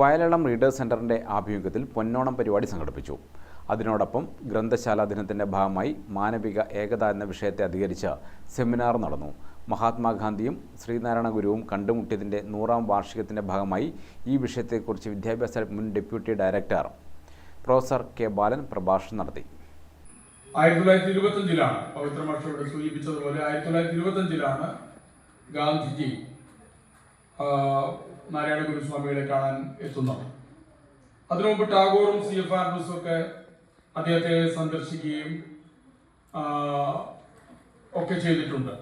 Vayalalam readers സെന്ററിന്റെ ആഭിമുഖ്യത്തിൽ പൊന്നോണം പരിപാടി സംഘടിപ്പിച്ചു. അതിനോടൊപ്പം ഗ്രന്ഥശാല ദിനത്തിന്റെ ഭാഗമായി മാനവിക ഏകത എന്ന വിഷയത്തെ അധികരിച്ച് സെമിനാർ നടന്നു. മഹാത്മാഗാന്ധിയും ശ്രീനാരായണ ഗുരുവും കണ്ടുമുട്ടിയതിന്റെ നൂറാം വാർഷികത്തിന്റെ ഭാഗമായി ഈ വിഷയത്തെക്കുറിച്ച് വിദ്യാഭ്യാസ മുൻ deputy director professor K Balan പ്രഭാഷണം നടത്തി. ആയിരത്തി തൊള്ളായിരത്തി ഇരുപത്തഞ്ചിലാണ് പവിത്ര മാഷോട് സൂചിപ്പിച്ചതുപോലെ ആയിരത്തി തൊള്ളായിരത്തി ഇരുപത്തഞ്ചിലാണ് ഗാന്ധിജി നാരായണ ഗുരുസ്വാമികളെ കാണാൻ എത്തുന്നത് അതിനു മുമ്പ് ടാഗോറും സി എഫ് ആൻഡ്രൂസും ഒക്കെ അദ്ദേഹത്തെ സന്ദർശിക്കുകയും ഒക്കെ ചെയ്തിട്ടുണ്ട്.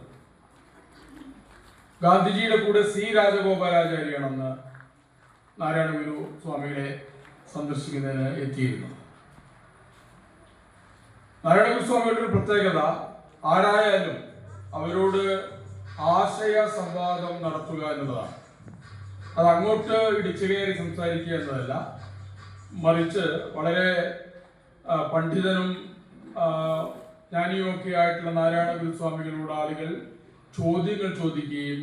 ഗാന്ധിജിയുടെ കൂടെ സി രാജഗോപാലാചാര്യാണെന്ന് നാരായണ ഗുരു സ്വാമികളെ സന്ദർശിക്കുന്നതിന് എത്തിയിരുന്നു. നാരായണ ഗുരുസ്വാമിയുടെ ഒരു പ്രത്യേകത ആരായാലും അവരോട് ആശയ സംവാദം നടത്തുക എന്നതാണ് അത് അങ്ങോട്ട് ഇടിച്ചു കയറി സംസാരിക്കുക എന്നതല്ല. മറിച്ച് വളരെ പണ്ഡിതനും ജ്ഞാനിയുമൊക്കെ ആയിട്ടുള്ള നാരായണ ഗുരുസ്വാമികളോട് ആളുകൾ ചോദ്യങ്ങൾ ചോദിക്കുകയും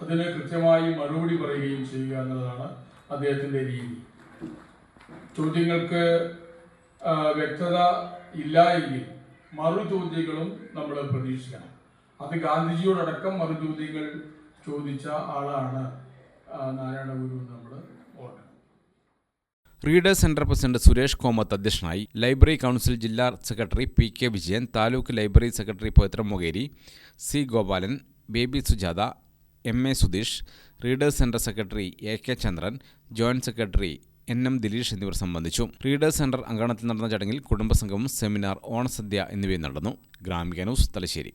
അതിന് കൃത്യമായി മറുപടി പറയുകയും ചെയ്യുക എന്നതാണ് അദ്ദേഹത്തിന്റെ രീതി. ചോദ്യങ്ങൾക്ക് വ്യക്തത ഇല്ല എങ്കിൽ മറു ചോദ്യങ്ങളും നമ്മൾ പ്രതീക്ഷിക്കണം. അത് ഗാന്ധിജിയോടക്കം മറു ചോദ്യങ്ങൾ ചോദിച്ച ആളാണ് നാരായണ നമ്മൾ readers centre president Suresh Komath അധ്യക്ഷനായി ലൈബ്രറി കൗൺസിൽ ജില്ലാ secretary P K Vijayan taluk library secretary Pavithram Mokeri C Gopalan Baby Sujatha M A Sudheesh readers centre secretary A K Chandran joint secretary N M Dileesh എന്നിവർ സംബന്ധിച്ചു. Readers centre അങ്കണത്തിൽ നടന്ന ചടങ്ങിൽ കുടുംബസംഘവും seminar ഓണസദ്യ എന്നിവയും നടന്നു. Gramika news Thalassery.